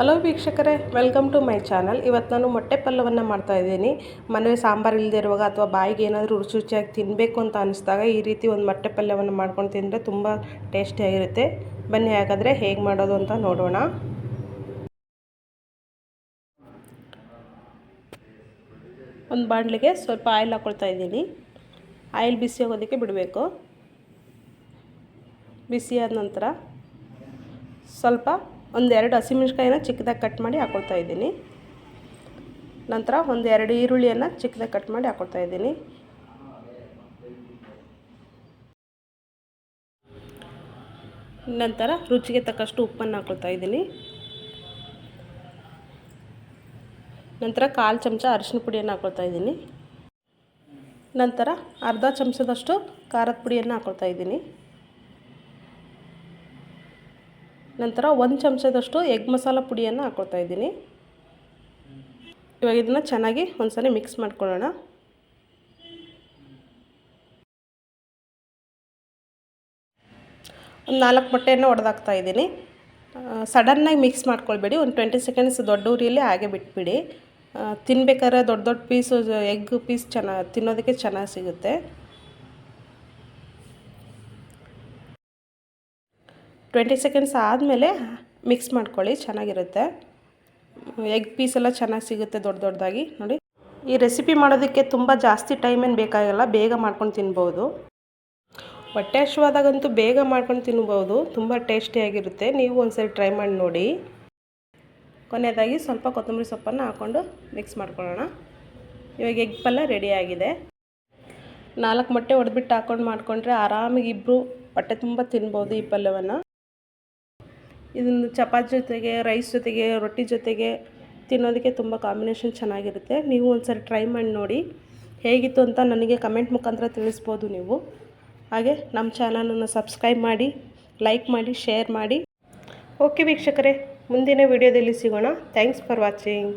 Hello ವೀಕ್ಷಕರೇ welcome to my channel ಇವತ್ತು ನಾನು ಮೊಟ್ಟೆ ಪಲ್ಯವನ್ನು ಮಾಡ್ತಾಯಿದ್ದೀನಿ ಮನೇಲಿ ಸಾಂಬಾರು ಇಲ್ಲದೆ ಇರುವಾಗ ಅಥವಾ ಬಾಯಿಗೆ ಏನಾದರೂ ರುಚಿ ರುಚಿಯಾಗಿ ತಿನ್ನಬೇಕು ಅಂತ ಅನಿಸಿದಾಗ ಈ ರೀತಿ ಒಂದು ಮೊಟ್ಟೆ ಪಲ್ಯವನ್ನು ಮಾಡ್ಕೊಂಡು ತಿಂದರೆ ತುಂಬ ಟೇಸ್ಟಿಯಾಗಿರುತ್ತೆ ಬನ್ನಿ ಹಾಗಾದರೆ ಹೇಗೆ ಮಾಡೋದು ಅಂತ ನೋಡೋಣ. ಒಂದು ಬಾಂಡ್ಲಿಗೆ ಸ್ವಲ್ಪ ಆಯಿಲ್ ಹಾಕ್ಕೊಳ್ತಾ ಇದ್ದೀನಿ. ಆಯಿಲ್ ಬಿಸಿ ಆಗೋದಕ್ಕೆ ಬಿಡಬೇಕು. ಬಿಸಿ ಆದ ನಂತರ ಸ್ವಲ್ಪ ಒಂದೆರಡು ಹಸಿಮೆಣ್ಸಿಕಾಯಿನ ಚಿಕ್ಕದಾಗಿ ಕಟ್ ಮಾಡಿ ಹಾಕೊಳ್ತಾ ಇದ್ದೀನಿ. ನಂತರ ಒಂದೆರಡು ಈರುಳ್ಳಿಯನ್ನು ಚಿಕ್ಕದಾಗಿ ಕಟ್ ಮಾಡಿ ಹಾಕೊಳ್ತಾ ಇದ್ದೀನಿ. ನಂತರ ರುಚಿಗೆ ತಕ್ಕಷ್ಟು ಉಪ್ಪನ್ನು ಹಾಕೊಳ್ತಾ ಇದ್ದೀನಿ. ನಂತರ ಕಾಲು ಚಮಚ ಅರಿಶಿನ ಪುಡಿಯನ್ನು ಹಾಕೊಳ್ತಾ ಇದ್ದೀನಿ. ನಂತರ ಅರ್ಧ ಚಮಚದಷ್ಟು ಖಾರದ ಪುಡಿಯನ್ನು ಹಾಕೊಳ್ತಾ ಇದ್ದೀನಿ. ನಂತರ ಒಂದು ಚಮಚದಷ್ಟು ಎಗ್ ಮಸಾಲ ಪುಡಿಯನ್ನು ಹಾಕ್ಕೊಳ್ತಾ ಇದ್ದೀನಿ. ಇವಾಗ ಇದನ್ನು ಚೆನ್ನಾಗಿ ಒಂದ್ಸಲ ಮಿಕ್ಸ್ ಮಾಡ್ಕೊಳ್ಳೋಣ. ಒಂದು ನಾಲ್ಕು ಮೊಟ್ಟೆಯನ್ನು ಒಡೆದಾಕ್ತಾ ಇದ್ದೀನಿ. ಸಡನ್ನಾಗಿ ಮಿಕ್ಸ್ ಮಾಡ್ಕೊಳ್ಬೇಡಿ. ಒಂದು ಟ್ವೆಂಟಿ ಸೆಕೆಂಡ್ಸ್ ದೊಡ್ಡ ಉರಿಯಲ್ಲಿ ಹಾಗೆ ಬಿಟ್ಬಿಡಿ. ತಿನ್ಬೇಕಾದ್ರೆ ದೊಡ್ಡ ದೊಡ್ಡ ಪೀಸು ಎಗ್ ಪೀಸ್ ಚೆನ್ನಾಗಿ ತಿನ್ನೋದಕ್ಕೆ ಚೆನ್ನಾಗಿ ಸಿಗುತ್ತೆ. ಟ್ವೆಂಟಿ ಸೆಕೆಂಡ್ಸ್ ಆದಮೇಲೆ ಮಿಕ್ಸ್ ಮಾಡ್ಕೊಳ್ಳಿ, ಚೆನ್ನಾಗಿರುತ್ತೆ. ಎಗ್ ಪೀಸ್ ಎಲ್ಲ ಚೆನ್ನಾಗಿ ಸಿಗುತ್ತೆ ದೊಡ್ಡ ದೊಡ್ಡದಾಗಿ, ನೋಡಿ. ಈ ರೆಸಿಪಿ ಮಾಡೋದಕ್ಕೆ ತುಂಬ ಜಾಸ್ತಿ ಟೈಮ್ ಏನು ಬೇಕಾಗಲ್ಲ, ಬೇಗ ಮಾಡ್ಕೊಂಡು ತಿನ್ಬೋದು. ಹೊಟ್ಟೆ ಹಶುವಾದಾಗಂತೂ ಬೇಗ ಮಾಡ್ಕೊಂಡು ತಿನ್ಬೋದು, ತುಂಬ ಟೇಸ್ಟಿಯಾಗಿರುತ್ತೆ ನೀವು ಒಂದ್ಸರಿ ಟ್ರೈ ಮಾಡಿ ನೋಡಿ. ಕೊನೆಯದಾಗಿ ಸ್ವಲ್ಪ ಕೊತ್ತಂಬರಿ ಸೊಪ್ಪನ್ನು ಹಾಕ್ಕೊಂಡು ಮಿಕ್ಸ್ ಮಾಡ್ಕೊಳ್ಳೋಣ. ಇವಾಗ ಎಗ್ ಪಲ್ಯ ರೆಡಿಯಾಗಿದೆ ನಾಲ್ಕು ಮೊಟ್ಟೆ ಹೊಡೆದ್ಬಿಟ್ಟು ಹಾಕ್ಕೊಂಡು ಮಾಡಿಕೊಂಡ್ರೆ ಆರಾಮಾಗಿ ಇಬ್ಬರು ಹೊಟ್ಟೆ ತುಂಬ ತಿನ್ಬೋದು ಈ ಪಲ್ಯವನ್ನು. ಇದನ್ನು ಚಪಾತಿ ಜೊತೆಗೆ ರೈಸ್ ಜೊತೆಗೆ, ರೊಟ್ಟಿ ಜೊತೆಗೆ ತಿನ್ನೋದಕ್ಕೆ ತುಂಬ ಕಾಂಬಿನೇಷನ್ ಚೆನ್ನಾಗಿರುತ್ತೆ. ನೀವು ಒಂದ್ಸರಿ ಟ್ರೈ ಮಾಡಿ ನೋಡಿ. ಹೇಗಿತ್ತು ಅಂತ ನನಗೆ ಕಮೆಂಟ್ ಮುಖಾಂತರ ತಿಳಿಸ್ಬೋದು ನೀವು. ಹಾಗೆ ನಮ್ಮ ಚಾನಲನ್ನು ಸಬ್ಸ್ಕ್ರೈಬ್ ಮಾಡಿ ಲೈಕ್ ಮಾಡಿ ಶೇರ್ ಮಾಡಿ. ಓಕೆ ವೀಕ್ಷಕರೇ, ಮುಂದಿನ ವಿಡಿಯೋದಲ್ಲಿ ಸಿಗೋಣ. Thanks for watching